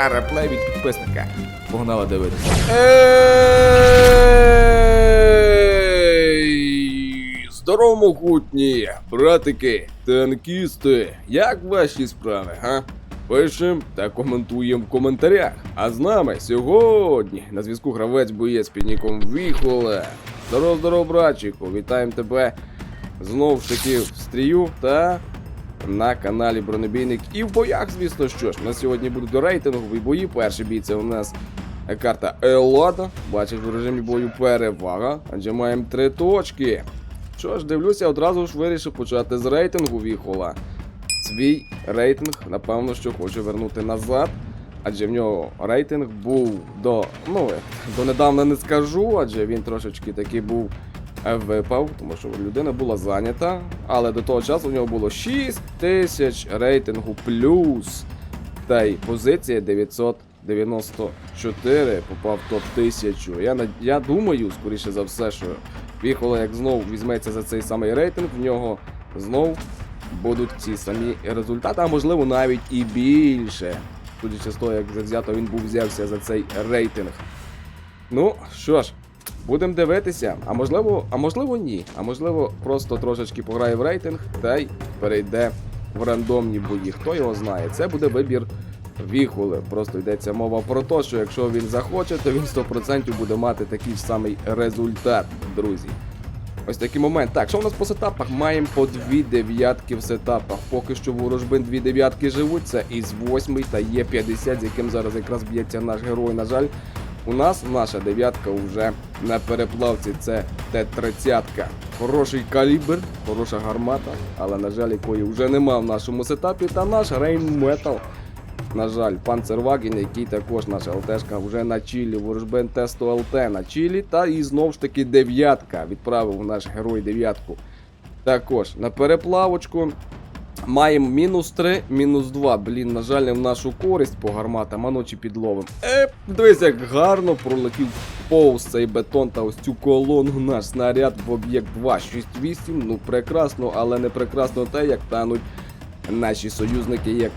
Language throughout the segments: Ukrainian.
а від підписника. Погнали дивитися. Здорово, могутні, братики, танкісти, як ваші справи, га? Пишем та коментуємо в коментарях. А з нами сьогодні на зв'язку гравець боєць під Віхоле. Здорово, здорово, братчику, вітаємо тебе знову ж таки в стрію та на каналі Бронебійник і в боях, звісно що ж. У нас сьогодні будуть рейтингові бої. Перший бій це у нас карта Елода. Бачиш в режимі бою перевага, адже маємо три точки. Що ж, дивлюся, одразу ж вирішив почати з рейтингу Віхола. Свій рейтинг, напевно, що хочу вернути назад. Адже в нього рейтинг був до. Ну, як, до недавно не скажу, адже він трошечки такий був випав, тому що людина була зайнята. Але до того часу в нього було 6 тисяч рейтингу плюс. Та й позиція 994 попав топ 1000. Я, я думаю, скоріше за все, що Віхола, як знов візьметься за цей самий рейтинг, в нього знов будуть ці самі результати, а можливо навіть і більше. Судячи з того, як завзято він був взявся за цей рейтинг. Ну що ж, будемо дивитися. А можливо, а можливо, ні. А можливо, просто трошечки пограє в рейтинг та й перейде в рандомні бої. Хто його знає? Це буде вибір Віхули. Просто йдеться мова про те, що якщо він захоче, то він 100% буде мати такий ж самий результат, друзі. Ось такий момент. Так, що у нас по сетапах? Маємо по дві дев'ятки в сетапах. Поки що ворожбин дві дев'ятки живуть. Це із 8 та є 50, з яким зараз якраз б'ється наш герой. На жаль, у нас наша дев'ятка вже на переплавці. Це Т-30. Хороший калібр, хороша гармата, але, на жаль, якої вже нема в нашому сетапі. Та наш Рейн Метал. На жаль, Панцерваген, який також наша ЛТшка вже на чілі, ворожбен тесту ЛТ на чілі, та і знов ж таки дев'ятка. Відправив наш герой дев'ятку. Також на переплавочку. Маємо мінус 3, мінус 2. Блін, на жаль, не в нашу користь по гарматам, а ночі підловим. Е, дивись, як гарно пролетів повз цей бетон та ось цю колону наш снаряд в об'єкт 268. Ну прекрасно, але не прекрасно те, як тануть наші союзники, як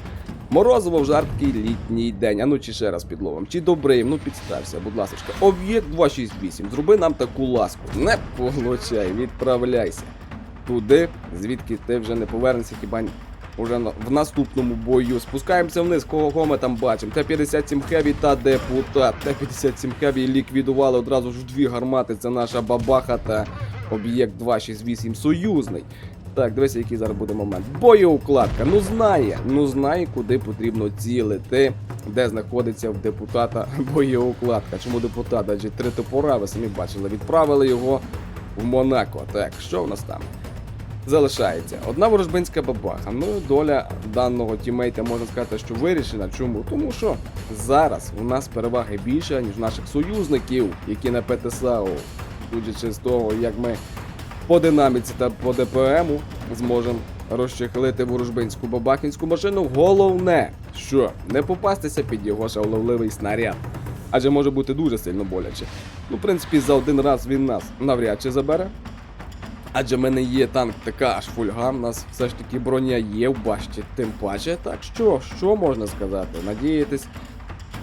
Морозиво в жаркий літній день. А ну чи ще раз підловим. Чи добрий, ну підстався, будь ласка. Об'єкт 268. Зроби нам таку ласку. Не получай, відправляйся туди, звідки ти вже не повернешся, хіба на- в наступному бою. Спускаємося вниз, кого ми там бачимо. Т-57 Хеві та депутат. Т-57 Хеві ліквідували одразу ж дві гармати. Це наша бабаха та об'єкт 268 союзний. Так, дивися, який зараз буде момент. Боєукладка. Ну знає, ну знає, куди потрібно цілити, де знаходиться в депутата боєукладка. Чому депутат? Адже три топора, ви самі бачили, відправили його в Монако. Так, що в нас там? Залишається одна ворожбинська бабаха. Ну доля даного тімейта можна сказати, що вирішена. Чому? Тому що зараз у нас переваги більше, ніж наших союзників, які на ПТСАУ, судячи з того, як ми по динаміці та по ДПМу зможемо розчехлити ворожбинську бабахінську машину. Головне, що не попастися під його шаловливий снаряд. Адже може бути дуже сильно боляче. Ну, в принципі, за один раз він нас навряд чи забере. Адже в мене є танк така аж фульга, в нас все ж таки броня є в башті, тим паче. Так що, що можна сказати? Надіятись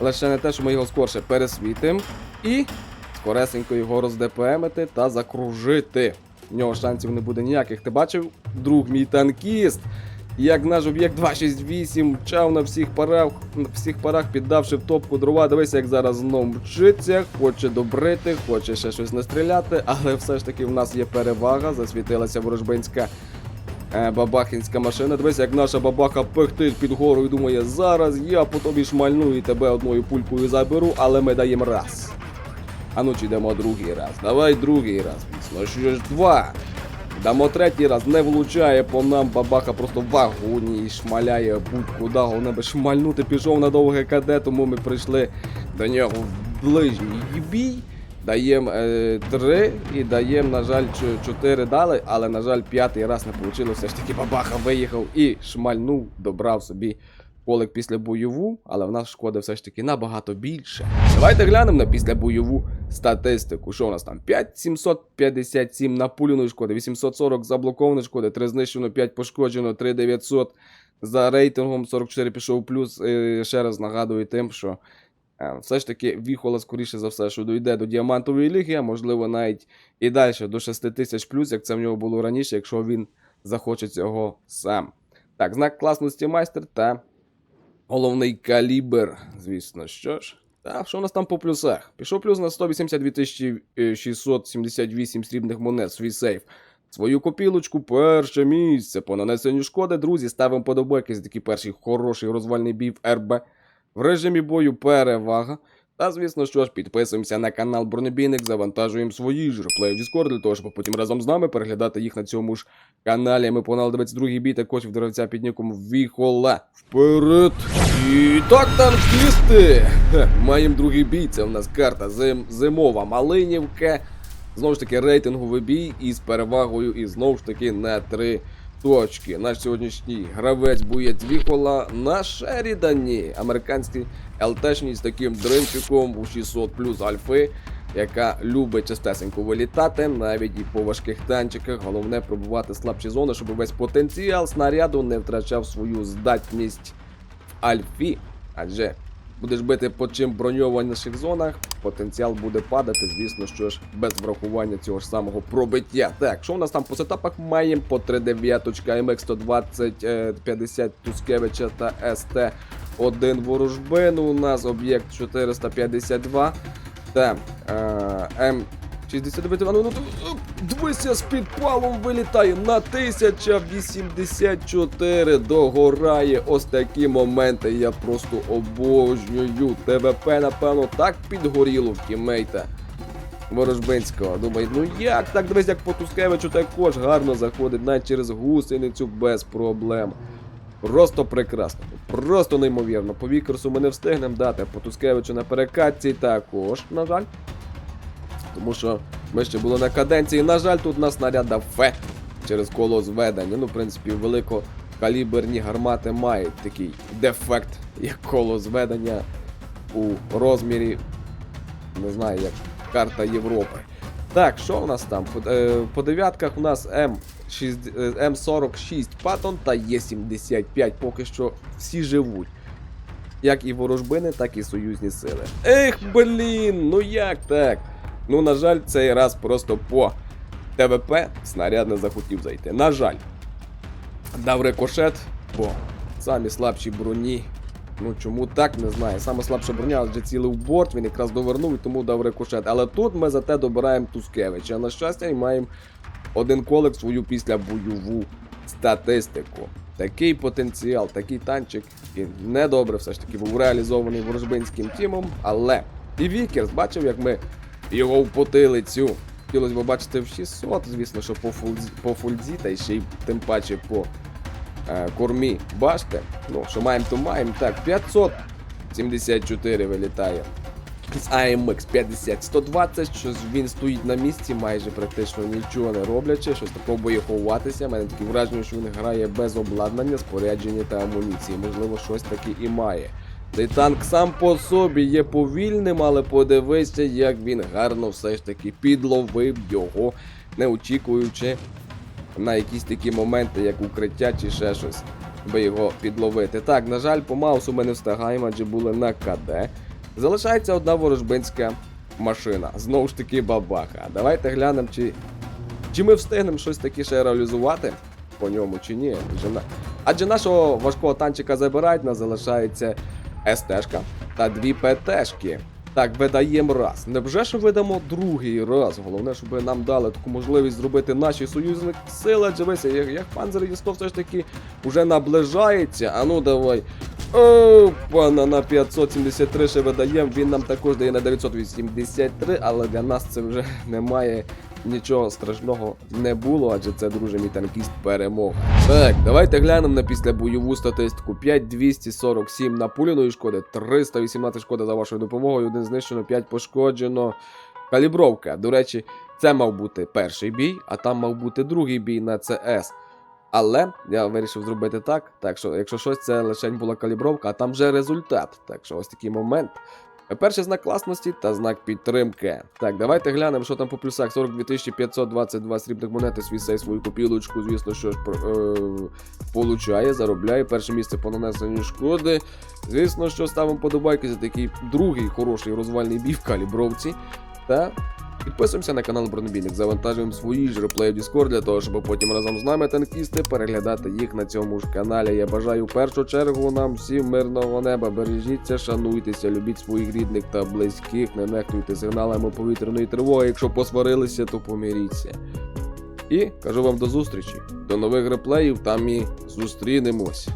лише на те, що ми його скорше пересвітимо і скоресенько його роздепемити та закружити. В нього шансів не буде ніяких. Ти бачив, друг мій танкіст? Як наш об'єкт 268 мчав на всіх парах, на всіх парах, піддавши в топку дрова. Дивися, як зараз знов мчиться, хоче добрити, хоче ще щось настріляти, але все ж таки в нас є перевага, засвітилася ворожбинська е, бабахінська машина. Дивися, як наша бабаха пихтить під гору і думає, зараз я по тобі шмальну і тебе одною пулькою заберу, але ми даємо раз. А ну чи йдемо другий раз. Давай другий раз. Ну що ж, два. Дамо третій раз, не влучає по нам, бабаха просто в вагоні і шмаляє будь-куди, головне би шмальнути, пішов на довге КД, тому ми прийшли до нього в ближній бій. Даємо е, три і даємо, на жаль, чо- чотири дали, але, на жаль, п'ятий раз не вийшло. Все ж таки бабаха виїхав і шмальнув, добрав собі колик після бойову, але в нас шкоди все ж таки набагато більше. Давайте глянемо на післябойову статистику. Що у нас там? 5757 напуленої шкоди, 840 заблокованої шкоди, 3 знищено, 5 пошкоджено, 3900 за рейтингом 44 пішов плюс. Е, ще раз нагадую тим, що е, все ж таки Віхола, скоріше за все, що дійде до діамантової ліги, а можливо навіть і далі до 6 тисяч плюс, як це в нього було раніше, якщо він захоче цього сам. Так, знак класності майстер та головний калібр, звісно, що ж. Та, що у нас там по плюсах? Пішов плюс на 182 678 срібних монет, свій сейф. Свою копілочку, перше місце по нанесенню шкоди. Друзі, ставимо подобайки за такий перший хороший розвальний бій в РБ. В режимі бою перевага. Та, звісно, що ж, підписуємося на канал Бронебійник, завантажуємо свої ж реплеї в Discord, для того, щоб потім разом з нами переглядати їх на цьому ж каналі. Ми погнали 22-й бій, також в дровця під ніком Віхола. Вперед! І так, танкісти! Хе, Маємо другий бій, це в нас карта зим... зимова Малинівка. Знову ж таки, рейтинговий бій із перевагою і знову ж таки на три точки. Наш сьогоднішній гравець боєць Віхола на Шерідані. Американський ЛТшній з таким дринчиком у 600 плюс альфи, яка любить частесенько вилітати, навіть і по важких танчиках. Головне пробувати слабші зони, щоб весь потенціал снаряду не втрачав свою здатність в альфі. Адже будеш бити по чим броньованіших зонах, потенціал буде падати, звісно, що ж без врахування цього ж самого пробиття. Так, що у нас там по сетапах маємо? По 3 дев'яточка, МХ-120, е, 50 Тускевича та СТ-1 ворожбину. У нас об'єкт 452 та е, М69. А Ну, ну, дивися, з підпалом вилітає на 1084 догорає. Ось такі моменти я просто обожнюю. ТВП, напевно, так підгоріло в тімейта. Ворожбинського. Думаю, ну як так дивись, як по Тускевичу також гарно заходить, навіть через гусеницю без проблем. Просто прекрасно, просто неймовірно. По Вікерсу ми не встигнемо дати, по Тускевичу на перекатці також, на жаль. Тому що ми ще були на каденції. На жаль, тут нас снаряда Ф через коло зведення. Ну, в принципі, великокаліберні гармати мають такий дефект, як коло зведення у розмірі, не знаю, як карта Європи. Так, що у нас там? По, е, по дев'ятках у нас М6, е, М46 Паттон та Є75. Поки що всі живуть. Як і ворожбини, так і союзні сили. Ех, блін, ну як так? Ну, на жаль, цей раз просто по ТВП снаряд не захотів зайти. На жаль, дав рикошет по самі слабші броні. Ну чому так, не знаю. Саме слабша броня, адже цілий борт, він якраз довернув і тому дав рикошет. Але тут ми зате добираємо Тускевича. На щастя, і маємо один колик свою після бойову статистику. Такий потенціал, такий танчик. І недобре все ж таки був реалізований ворожбинським тімом. Але і Вікерс бачив, як ми його в потилицю. Хотілося б бачити в 600, звісно, що по фульзі, по фульзі та ще й тим паче по е, кормі башти. Ну, що маємо, то маємо. Так, 574 вилітає. З AMX 50 120, що він стоїть на місці, майже практично нічого не роблячи, щось пробує ховатися. У мене таке враження, що він грає без обладнання, спорядження та амуніції. Можливо, щось таке і має. Цей танк сам по собі є повільним, але подивися, як він гарно все ж таки підловив його, не очікуючи на якісь такі моменти, як укриття чи ще щось, би його підловити. Так, на жаль, по маусу ми не встигаємо, адже були на КД. Залишається одна ворожбинська машина. Знову ж таки, бабаха. Давайте глянемо, чи, чи ми встигнемо щось таке ще реалізувати по ньому, чи ні. Адже, нашого важкого танчика забирають, нас залишається СТшка та дві ПТшки. Так, видаємо раз. Невже ж видамо другий раз? Головне, щоб нам дали таку можливість зробити наші союзник сили. Дивися, як, як панзер Єсто все ж таки вже наближається. А ну давай. Опа, на, на 573 ще видаємо. Він нам також дає на 983, але для нас це вже немає нічого страшного не було, адже це, друже, мій танкіст перемог. Так, давайте глянемо на післябойову статистику. 5247 напуляної шкоди, 318 шкоди за вашою допомогою, один знищено, 5 пошкоджено. Калібровка. До речі, це мав бути перший бій, а там мав бути другий бій на ЦС. Але я вирішив зробити так. Так що, якщо щось, це лише була калібровка, а там вже результат. Так що ось такий момент. Перший знак класності та знак підтримки. Так, давайте глянемо, що там по плюсах. 42 522 срібних монети, свій сей, свою копілочку, звісно, що ж е, получає, заробляє. Перше місце по нанесенню шкоди. Звісно, що ставимо подобайки за такий другий хороший розвальний бій в калібровці. Та підписуємося на канал Бронебійник, завантажуємо свої ж реплеї в Discord для того, щоб потім разом з нами танкісти переглядати їх на цьому ж каналі. Я бажаю в першу чергу нам всім мирного неба. Бережіться, шануйтеся, любіть своїх рідних та близьких, не нехтуйте сигналами повітряної тривоги. Якщо посварилися, то помиріться. І кажу вам до зустрічі, до нових реплеїв, там і зустрінемось.